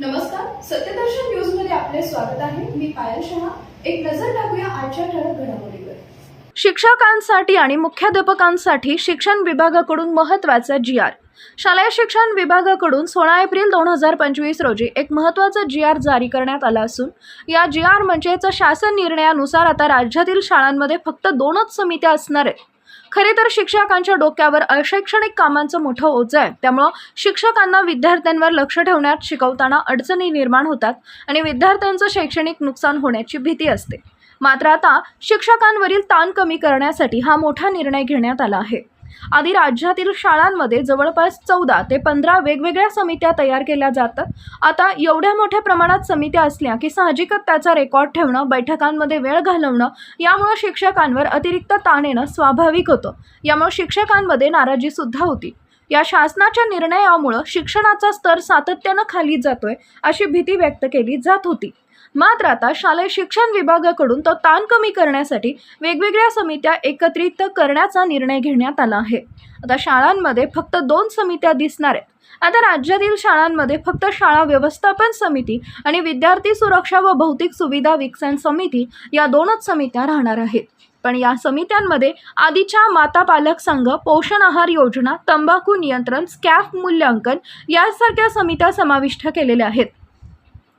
नमस्कार सत्यदर्शन न्यूजमध्ये आपले स्वागत आहे. मी पायल शहा. एक नजर टाकूया आजच्या ठळक घडामोडीवर. शिक्षकांसाठी आणि मुख्याध्यापकांसाठी शिक्षण विभागाकडून महत्त्वाचा जी आर. शालेय शिक्षण विभागाकडून सोळा एप्रिल दोन हजार पंचवीस रोजी एक महत्त्वाचा जी आर जारी करण्यात आला असून या जी आर म्हणजेच शासन निर्णयानुसार आता राज्यातील शाळांमध्ये फक्त दोनच समित्या असणार आहेत. खरे तर शिक्षकांच्या डोक्यावर अशैक्षणिक कामांचं मोठं ओझं आहे. त्यामुळं शिक्षकांना विद्यार्थ्यांवर लक्ष ठेवण्यात शिकवताना अडचणी निर्माण होतात आणि विद्यार्थ्यांचं शैक्षणिक नुकसान होण्याची भीती असते. मात्र आता शिक्षकांवरील ताण कमी करण्यासाठी हा मोठा निर्णय घेण्यात आला आहे. आधी राज्यातील शाळांमध्ये जवळपास चौदा ते पंधरा वेगवेगळ्या समित्या तयार केल्या जातात. आता एवढ्या मोठ्या प्रमाणात समित्या असल्या की साहजिकच त्याचा रेकॉर्ड ठेवणं बैठकांमध्ये वेळ घालवणं यामुळे शिक्षकांवर अतिरिक्त ताण येणं स्वाभाविक होतं. यामुळे शिक्षकांमध्ये नाराजीसुद्धा होती. या शासनाच्या निर्णयामुळं शिक्षणाचा स्तर सातत्यानं खाली जातोय अशी भीती व्यक्त केली जात होती. मात्र आता शालेय शिक्षण विभागाकडून तो ताण कमी करण्यासाठी वेगवेगळ्या समित्या एकत्रित करण्याचा निर्णय घेण्यात आला आहे. आता शाळांमध्ये फक्त दोन समित्या दिसणार आहेत. आता राज्यातील शाळांमध्ये फक्त शाळा व्यवस्थापन समिती आणि विद्यार्थी सुरक्षा व भौतिक सुविधा विकसन समिती या दोनच समित्या राहणार आहेत. पण या समित्यांमध्ये आधीच्या माता पालक संघ पोषण आहार योजना तंबाखू नियंत्रण स्कॅफ मूल्यांकन यासारख्या समित्या समाविष्ट केलेल्या आहेत.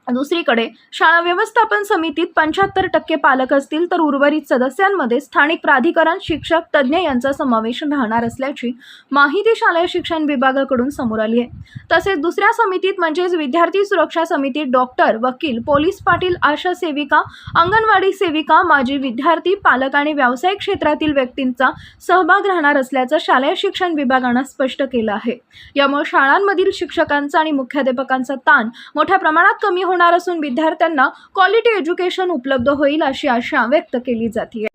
दुसरीकडे शाळा व्यवस्थापन समितीत पंच्याहत्तर टक्के पालक असतील तर उर्वरित सदस्यांमध्ये स्थानिक प्राधिकरण शिक्षक तज्ज्ञ यांचा समावेश राहणार असल्याची माहिती शालेय शिक्षण विभागाकडून समोर आली आहे. तसेच दुसऱ्या समितीत म्हणजेच विद्यार्थी सुरक्षा समितीत डॉक्टर वकील पोलीस पाटील आशा सेविका अंगणवाडी सेविका माजी विद्यार्थी पालक आणि व्यावसायिक क्षेत्रातील व्यक्तींचा सहभाग राहणार असल्याचं शालेय शिक्षण विभागानं स्पष्ट केलं आहे. यामुळे शाळांमधील शिक्षकांचा आणि मुख्याध्यापकांचा ताण मोठ्या प्रमाणात कमी होणार असून विद्यार्थ्यांना क्वालिटी एज्युकेशन उपलब्ध होईल अशी आशा व्यक्त केली जाते